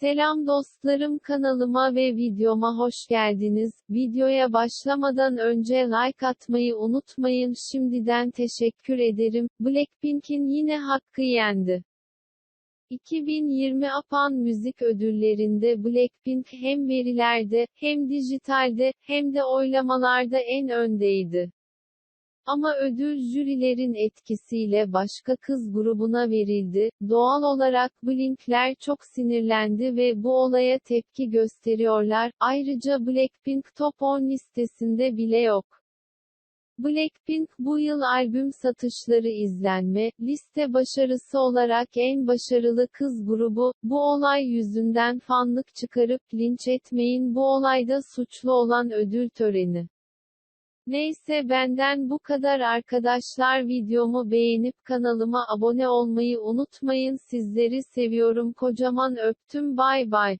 Selam dostlarım kanalıma ve videoma hoş geldiniz. Videoya başlamadan önce like atmayı unutmayın. Şimdiden teşekkür ederim. Blackpink'in yine hakkı yendi. 2020 Apan Müzik Ödülleri'nde Blackpink hem verilerde, hem dijitalde, hem de oylamalarda en öndeydi. Ama ödül jürilerin etkisiyle başka kız grubuna verildi. Doğal olarak Blink'ler çok sinirlendi ve bu olaya tepki gösteriyorlar. Ayrıca Blackpink Top 10 listesinde bile yok. Blackpink bu yıl albüm satışları izlenme, liste başarısı olarak en başarılı kız grubu, bu olay yüzünden fanlık çıkarıp linç etmeyin bu olayda suçlu olan ödül töreni. Neyse benden bu kadar arkadaşlar videomu beğenip kanalıma abone olmayı unutmayın sizleri seviyorum kocaman öptüm bay bay.